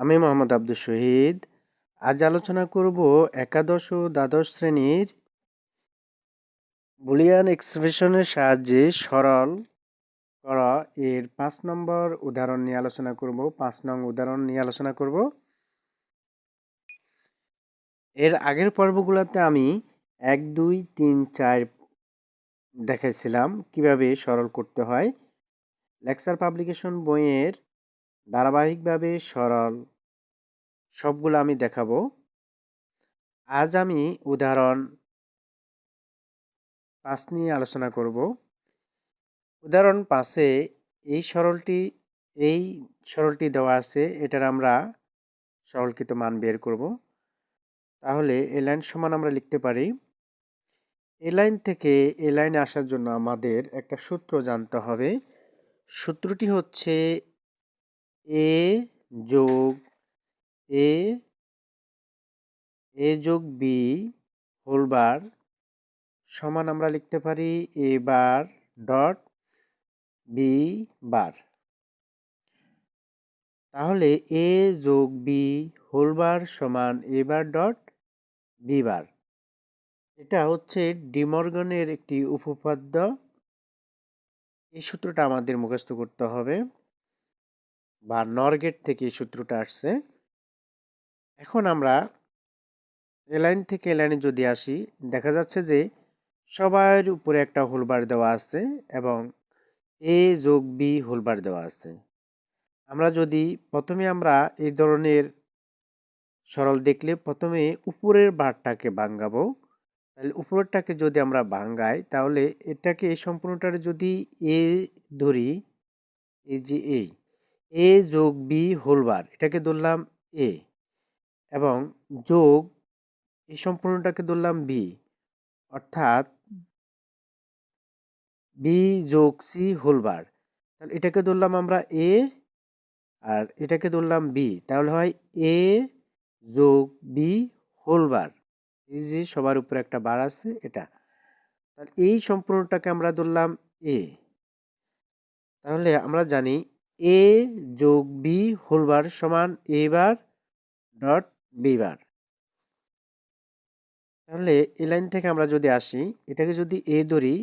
আমি মোহাম্মদ আব্দুল শহীদ। আজ আলোচনা করব একাদশ ও দ্বাদশ শ্রেণির বুলিয়ান এক্সপ্রেশনের সাহায্যে সরল করা। এর পাঁচ নম্বর উদাহরণ নিয়ে আলোচনা করব, পাঁচ নং উদাহরণ নিয়ে আলোচনা করব। এর আগের পর্বগুলোতে আমি এক, দুই, তিন, চার দেখাইছিলাম কীভাবে সরল করতে হয়। লেকচার পাবলিকেশন বইয়ের ধারাবাহিকভাবে সরল সবগুলো আমি দেখাবো। আজ আমি উদাহরণ পাঁচ নিয়ে আলোচনা করব। উদাহরণ পাঁচে এই সরলটি এই সরলটি দেওয়া আছে, এটার আমরা সরলকৃত মান বের করব। তাহলে এ লাইন সমান আমরা লিখতে পারি। এ লাইন থেকে এ লাইনে আসার জন্য আমাদের একটা সূত্র জানতে হবে। সূত্রটি হচ্ছে এ যোগ, এ এ যোগ বি হোল বার সমান আমরা লিখতে পারি এ বার ডট বি বার। তাহলে এ যোগ বি হোল বার সমান এ বার ডট বি বার। এটা হচ্ছে ডিমর্গনের একটি উপপাদ্য। এই সূত্রটা আমাদের মুখস্থ করতে হবে। বা নরগেট থেকে এই সূত্রটা আসছে। এখন আমরা এলাইন থেকে এলাইনে যদি আসি, দেখা যাচ্ছে যে সবার উপরে একটা হোলবার দেওয়া আছে এবং এ যোগ বি হোলবার দেওয়া আছে। আমরা যদি প্রথমে আমরা এই ধরনের সরল দেখলে প্রথমে উপরের বারটাকে ভাঙ্গাবো তাহলে উপরেরটাকে যদি আমরা ভাঙ্গাই তাহলে এটাকে এই সম্পূর্ণটার যদি এ ধরি, এই যে এই এ যোগ বি হোলবার এটাকে ধরলাম এ। এবং যোগ এই সম্পূর্ণটাকে ধরলাম বি। অর্থাৎ বি যোগ সি হোলবার তাহলে এটাকে ধরলাম আমরা এ আর এটাকে ধরলাম বি। তাহলে হয় এ যোগ বি হোলবার এই যে সবার উপরে একটা বার আছে, এটা। তাহলে এই সম্পূর্ণটাকে আমরা ধরলাম এ। তাহলে আমরা জানি এ যোগ বি হোল বার সমান এ বার ডট বি বার তাহলে এই লাইন থেকে আমরা যদি আসি, এটাকে যদি এ ধরি,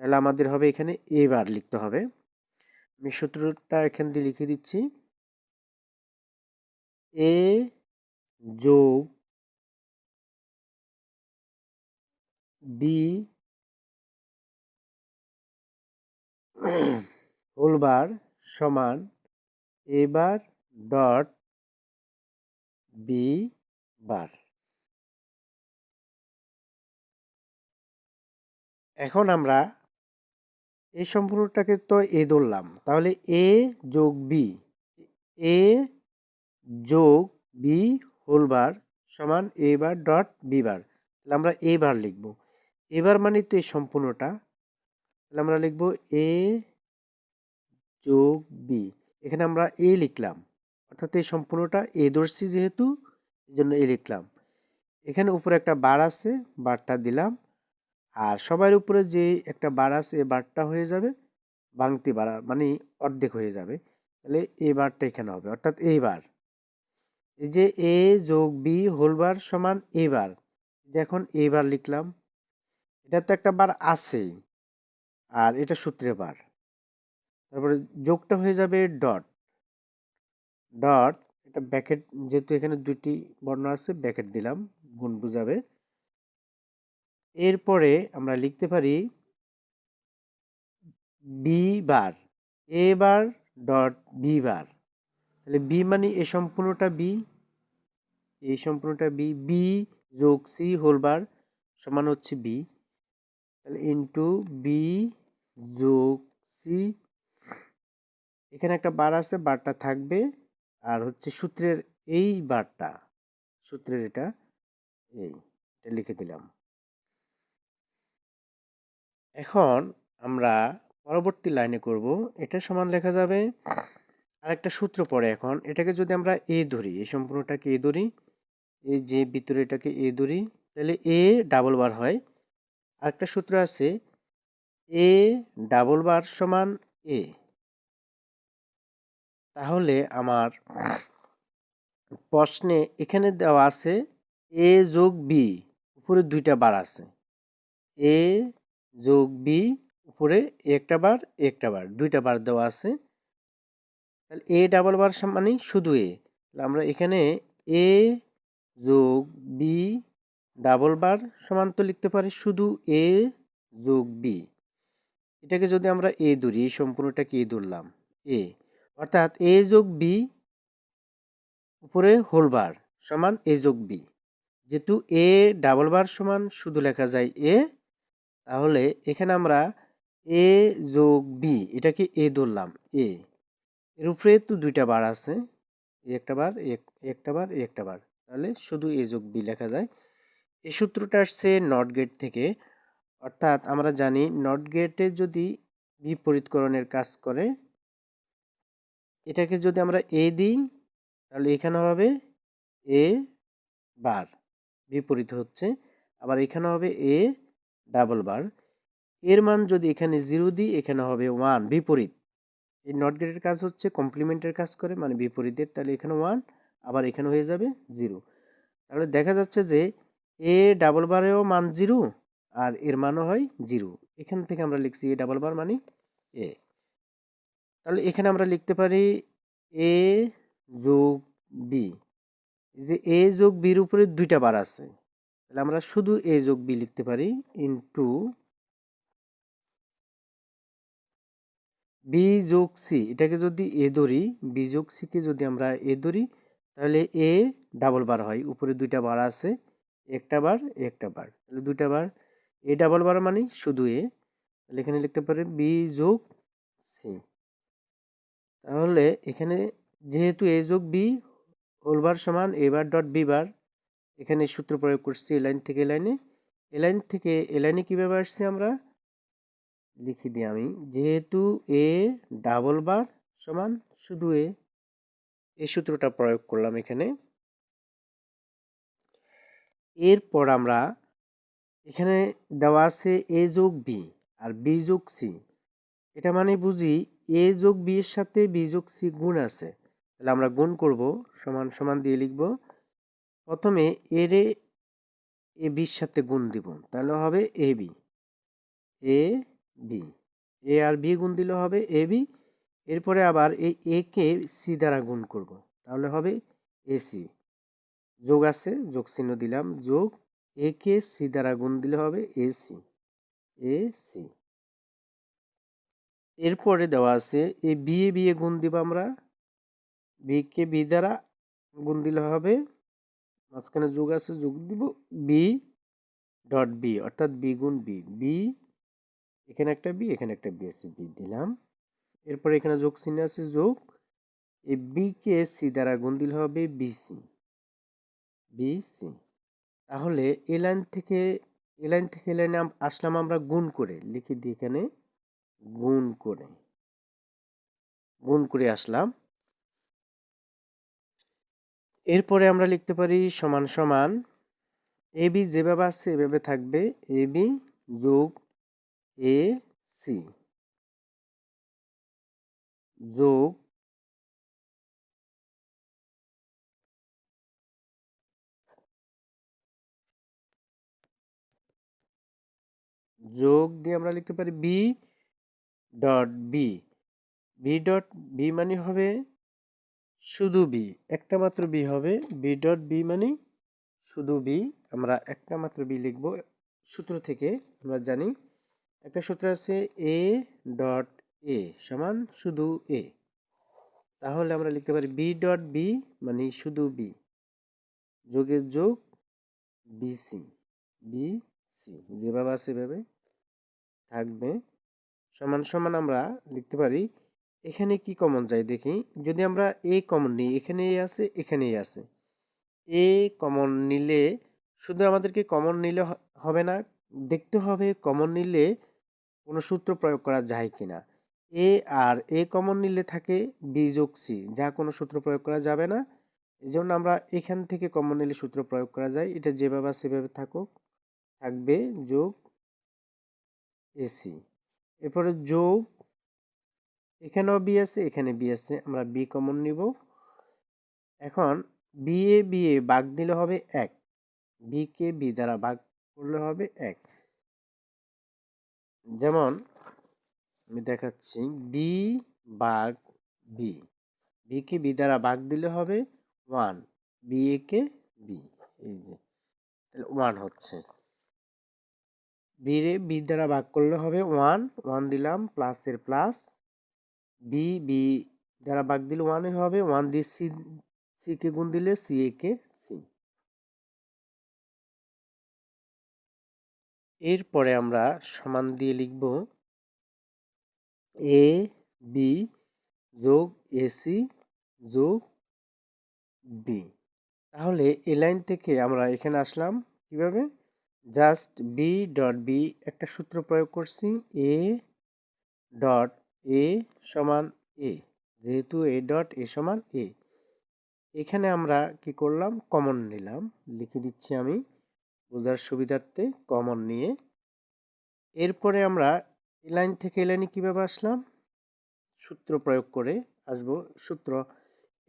তাহলে আমাদের হবে এখানে এ বার লিখতে হবে। আমি সূত্রটা এখান দিয়ে লিখে দিচ্ছি। এ যোগ বি হোলবার সমান এ বার ডট বি বার এখন আমরা এই সম্পূর্ণটাকে তো এ ধরলাম, তাহলে এ যোগ বি এ যোগ বি হোল বার সমান এ বার ডট বি বার তাহলে আমরা এ বার লিখব এবার মানে তো এই সম্পূর্ণটা, তাহলে আমরা লিখব এ যোগ বি এখানে আমরা এ লিখলাম। অর্থাৎ এই সম্পূর্ণটা এ ধরছি যেহেতু, এই জন্য এ লিখলাম। এখানে উপরে একটা বার আছে, বারটা দিলাম। আর সবার উপরে যে একটা বার আছে, এ বারটা হয়ে যাবে বাংতি বার মানে অর্ধেক হয়ে যাবে। তাহলে এ বারটা এখানে হবে, অর্থাৎ এই বার। এই যে এ যোগ বি হোল বার সমান এ বার। যে এখন এ বার লিখলাম। এটা তো একটা বার আছেই, আর এটা সূত্রে বার। তারপরে যোগটা হয়ে যাবে ডট। ডট, এটা ব্যাকেট যেহেতু এখানে দুটি বর্ণ আছে ব্যাকেট দিলাম, গুণ বুঝাবে। এরপরে আমরা লিখতে পারি B bar A bar dot B bar তাহলে বি মানে এ সম্পূর্ণটা বি এই সম্পূর্ণটা বি বি যোগ সি হোল বার সমান হচ্ছে বি তাহলে ইন্টু বি যোগ সি এখানে একটা বার আছে, বারটা থাকবে। আর হচ্ছে সূত্রের এই বারটা, সূত্রের এটা, এই, এটা লিখে দিলাম। এখন আমরা পরবর্তী লাইনে করব। এটা সমান লেখা যাবে আর একটা সূত্র পড়ে এখন। এটাকে যদি আমরা এ ধরি, এই সম্পূর্ণটাকে এ ধরি এই যে ভিতরে এটাকে এ ধরি, তাহলে এ ডাবল বার হয়। আরেকটা সূত্র আছে, এ ডাবল বার সমান এ। তাহলে আমার প্রশ্নে এখানে দেওয়া আছে এ যোগ বি, উপরে দুইটা বার আছে। এ যোগ বি, উপরে একটা বার একটা বার, দুইটা বার দেওয়া আছে। তাহলে এ ডাবল বার মানে শুধু এ। আমরা এখানে এ যোগ বি ডাবল বার সমান তো লিখতে পারি শুধু এ যোগ বি। এটাকে যদি আমরা এ ধরি, এই সম্পূর্ণটাকে এ ধরলাম, এ। অর্থাৎ এ যোগ বি উপরে হোল বার সমান এ যোগ বি। যেহেতু এ ডাবল বার সমান শুধু লেখা যায় এ, তাহলে এখানে আমরা এ যোগ বি, এটাকে এ ধরলাম, এ। এর উপরে তো দুইটা বার আছে একটা বার একটা বার একটা বার। তাহলে শুধু এ যোগ বি লেখা যায়। এই সূত্রটা আসছে নট গেট থেকে। অর্থাৎ আমরা জানি নট গেটে যদি বিপরীতকরণের কাজ করে এটাকে যদি আমরা এ দিই, তাহলে এখানে হবে এ বার বিপরীত হচ্ছে। আবার এখানে হবে এ ডাবল বার এর মান যদি এখানে জিরো দিই, এখানে হবে ওয়ান বিপরীত। এই নট গেটের কাজ হচ্ছে কমপ্লিমেন্টের কাজ করে মানে বিপরীতের, তাহলে এখানে ওয়ান আবার এখানে হয়ে যাবে জিরো তাহলে দেখা যাচ্ছে যে এ ডাবল বারেও মান জিরো আর এর মানও হয় জিরো এখান থেকে আমরা লিখছি এ ডাবল বার মানে এ তাহলে এখানে আমরা লিখতে পারি এ যোগ বি যে এ যোগ বির উপরে দুইটা বার আছে, তাহলে আমরা শুধু এ যোগ বি লিখতে পারি ইন্টু বি যোগ সি এটাকে যদি এ ধরি বি যোগ সিকে যদি আমরা এ ধরি, তাহলে এ ডাবল বার হয়, উপরে দুইটা বার আছে, একটা বার একটা বার। তাহলে দুইটা বার এ ডাবল বার মানে শুধু এ তাহলে এখানে লিখতে পারি বি যোগ সি তাহলে এখানে যেহেতু এ যোগ বি হোল বার সমান এ বার ডট বি বার এখানে সূত্র প্রয়োগ করছি এ লাইন থেকে এ লাইনে এ। লাইন থেকে এ লাইনে কীভাবে আসছি আমরা? লিখে দিই আমি, যেহেতু এ ডাবল বার সমান শুধু এ এই সূত্রটা প্রয়োগ করলাম এখানে। এরপর আমরা এখানে দেওয়া আছে এ যোগ বি আর বি যোগ সি এটা মানে বুঝি এ যোগ বি এর সাথে বি যোগ সি গুণ আছে। তাহলে আমরা গুণ করব, সমান সমান দিয়ে লিখব। প্রথমে এর এ বির সাথে গুণ দিব, তাহলে হবে A B. A B. A R B গুণ দিলে হবে এ বি। এরপরে আবার এই এ কে সি দ্বারা গুণ করব, তাহলে হবে এসি যোগ আছে, যোগ চিহ্ন দিলাম, যোগ এ কে সি দ্বারা গুণ দিলে হবে এসি এ সি। এরপরে দেওয়া আছে, এই বি এ বি এ গুণ দিব আমরা। বি কে বি দ্বারা গুণ দিলে হবে, মাঝখানে যোগ আছে, যোগ দিব বি ডট বি, অর্থাৎ বি গুণ বি। বি, এখানে একটা বি, এখানে একটা বি আছে, বি দিলাম। এরপরে এখানে যোগ চিহ্ন আছে, যোগ। এই বি কে সি দ্বারা গুণ দিলে হবে বিসি বিসি তাহলে এ লাইন থেকে, এ লাইন থেকে এ লাইনে আসলাম আমরা গুণ করে, লিখে দিই এখানে। গুণ করে গুণ করে আসলাম। এরপরে আমরা লিখতে পারি সমান সমান এ, বি, যেভাবে আছে এভাবে থাকবে এ, বি যোগ এ, সি। যোগ যোগ দিয়ে আমরা লিখতে পারি B dot B B dot B মানে হবে শুধু বি একটা মাত্র বি হবে। বি ডট বি মানে শুধু বি আমরা একটা মাত্র বি লিখব সূত্র থেকে, আমরা জানি। একটা সূত্র আছে এ ডট এ সমান শুধু এ তাহলে আমরা লিখতে পারি বি ডট বি মানে শুধু বি যোগের যোগ বিসি বিসি যেভাবে আছে সেভাবে থাকবে। সমান সমান আমরা লিখতে পারি, এখানে কি কমন যায় দেখি। যদি আমরা এ কমন নিই এখানে এ আছে এখানে এ আছে। এ কমন নিলে শুধু আমাদেরকে কমন নিলে হবে না, দেখতে হবে কমন নিলে কোনো সূত্র প্রয়োগ করা যায় কি না এ আর এ কমন নিলে থাকে বি যোগ সি যা কোনো সূত্র প্রয়োগ করা যাবে না। এই জন্য আমরা এখান থেকে কমন নিলে সূত্র প্রয়োগ করা যায়। এটা যেভাবে সেভাবে থাকুক, থাকবে যোগ এসি এরপরে যোগ, এখানেও বি আছে, এখানে বি আছে, আমরা বি কমন নিব। এখন বি এ বি এ বাগ দিলে হবে এক। বি কে বি দ্বারা ভাগ করলে হবে এক। যেমন আমি দেখাচ্ছি বি বাগ বি বি কে বি দ্বারা ভাগ দিলে হবে ওয়ান বি এ কে বি এই যে, তাহলে ওয়ান হচ্ছে। বি রে বি দ্বারা ভাগ করলে হবে ওয়ান ওয়ান দিলাম প্লাসের প্লাস বি বি দ্বারা ভাগ দিলে ওয়ানে হবে ওয়ান দিয়ে সি সি কে গুণ দিলে সি এ কে সি এরপরে আমরা সমান দিয়ে লিখব এ বি যোগ এসি যোগ বি তাহলে এ লাইন থেকে আমরা এখানে আসলাম কীভাবে? জাস্ট বি ডট বি একটা সূত্র প্রয়োগ করছি এ ডট এ সমান এ যেহেতু এ ডট এ সমান এ এখানে আমরা কি করলাম? কমন নিলাম, লিখে দিচ্ছি আমি বোঝার সুবিধার্থে কমন নিয়ে। এরপরে আমরা এ লাইন থেকে এ লাইনে কীভাবে আসলাম? সূত্র প্রয়োগ করে আসব। সূত্র,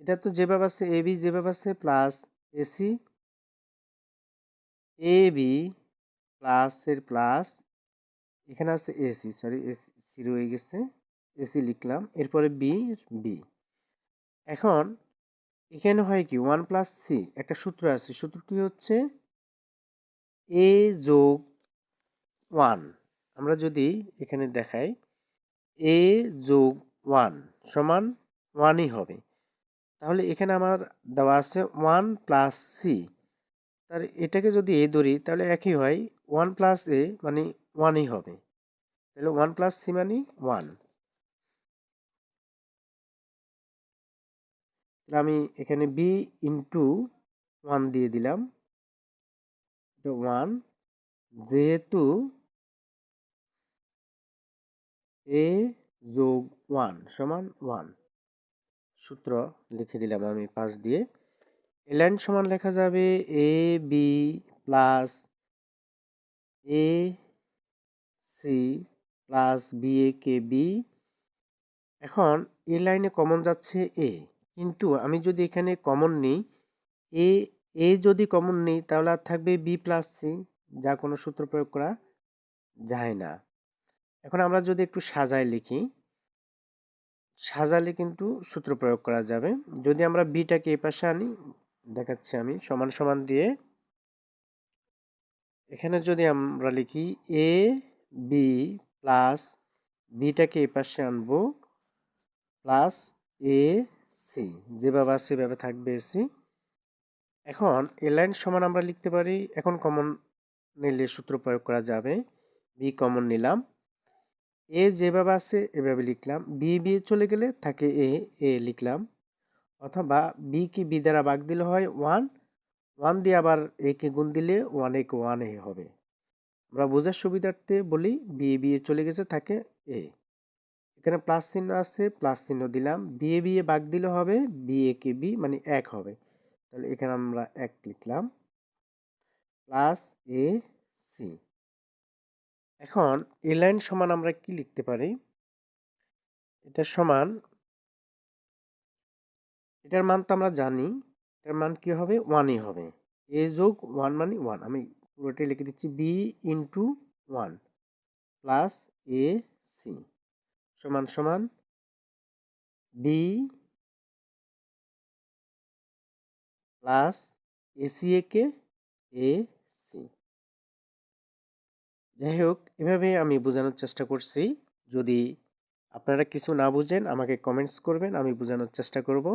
এটা তো যেভাবে আছে এ বি যেভাবে আছে প্লাস এসি বি প্লাসের প্লাস এখানে আছে এসি সরি এসি রয়ে গেছে এসি লিখলাম, এরপরে বি বি এখন, এখানে হয় কি ওয়ান প্লাস সি একটা সূত্র আছে, সূত্রটি হচ্ছে এ যোগ ওয়ান আমরা যদি এখানে দেখাই এ যোগ ওয়ান সমান ওয়ানই হবে। তাহলে এখানে আমার দেওয়া আছে ওয়ান প্লাস সি তার এটাকে যদি এ ধরি, তাহলে একই হয় ওয়ান প্লাস এ মানে ওয়ানই হবে। তাহলে ওয়ান প্লাস সি মানে ওয়ান আমি এখানে বি ইন্টু ওয়ান দিয়ে দিলাম। ওয়ান যেহেতু এ যোগ ওয়ান সমান ওয়ান সূত্র লিখে দিলাম আমি পাশ দিয়ে। এলাইন সমান লেখা যাবে A B plus A C plus B A K B এখন এ লাইনে কমন যাচ্ছে এ কিন্তু আমি যদি এখানে কমন নিই এ এ যদি কমন নিই, তাহলে আর থাকবে বি প্লাস সি যা কোনো সূত্র প্রয়োগ করা যায় না। এখন আমরা যদি একটু সাজায় লিখি, সাজালে কিন্তু সূত্র প্রয়োগ করা যাবে। যদি আমরা বিটাকে এই পাশে আনি, দেখাচ্ছি আমি, সমান সমান দিয়ে এখানে যদি আমরা লিখি এ বি প্লাস বিটাকে এই পাশে আনব প্লাস এ সি যেভাবে আছে সেভাবে থাকবে এসি এখন এ লাইন সমান আমরা লিখতে পারি, এখন কমন নিলে সূত্র প্রয়োগ করা যাবে বি কমন নিলাম। এ যেভাবে আছে এভাবে লিখলাম বি বি চলে গেলে থাকে এ এ লিখলাম। অথবা বি কি বি দ্বারা বাগ দিলে হয় ওয়ান ওয়ান দিয়ে আবার এ কে গুণ দিলে ওয়ান এ ওয়ান এ হবে। আমরা বোঝার সুবিধার্থে বলি বি বি চলে গেছে, থাকে এ। এখানে প্লাস চিহ্ন আছে, প্লাস চিহ্ন দিলাম। বি এ বি এ বাগ দিলে হবে, বি এ কে বি মানে এক হবে। তাহলে এখানে আমরা এক লিখলাম। Plus A C. এখন এ লাইন সমান আমরা কি লিখতে পারি? এটা সমান, এটার মান তো আমরা জানি। এটার মান কি হবে? ওয়ানই হবে। এ যোগ ওয়ান মানে ওয়ান আমি পুরোটাই লিখে দিচ্ছি B into one plus A C সমান সমান বি প্লাস এসি একে এ সি যাই হোক এভাবে আমি বোঝানোর চেষ্টা করছি। যদি আপনারা কিছু না বুঝেন, আমাকে কমেন্টস করবেন, আমি বোঝানোর চেষ্টা করব।